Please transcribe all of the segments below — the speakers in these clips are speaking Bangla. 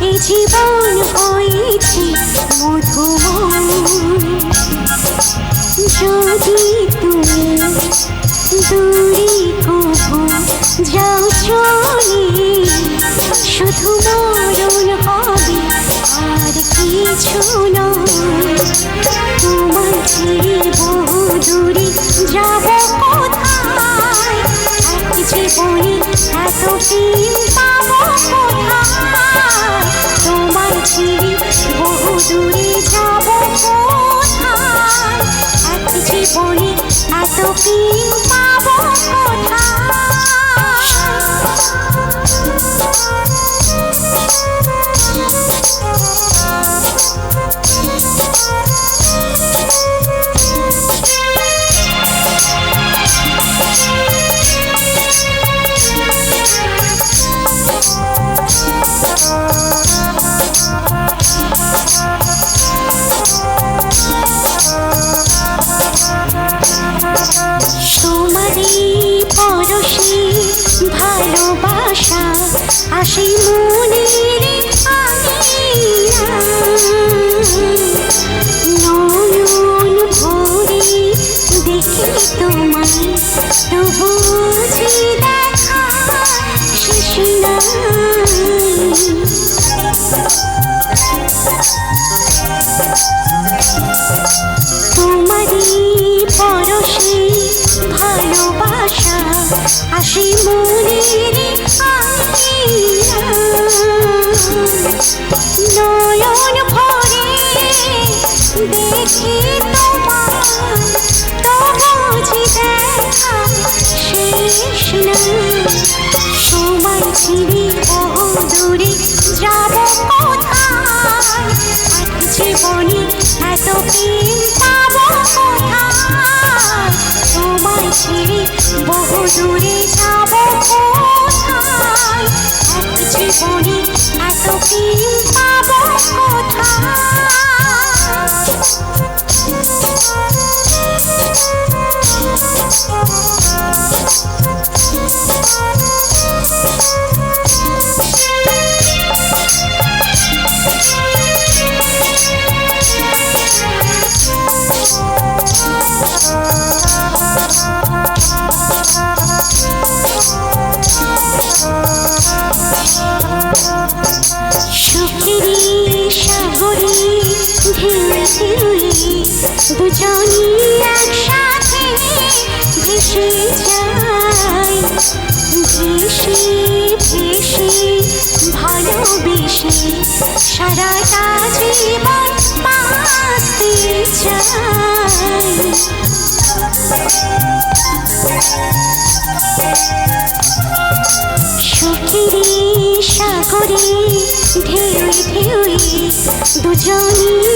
এ জীবন বইছে মধুময়। যদি তুমি দূরে কবু যাও চলে, শুধু মরণ হবে আর কিছু নয়। তোমার ছেড়ে বহু দূরে যাব কোথায়? এক জীবনে এত ভালোবাসা আসে মনের নয়ন ভরে দেখি তোমায় তবু দেখা শেষ নাই ভালোবাসা আসে মনের তোমায় ছেড়ে বহু দূরে সুখেরই সাগরে ঢেউয়ে ঢেউয়ে দুজনই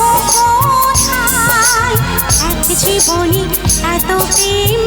জীবনে এত প্রেম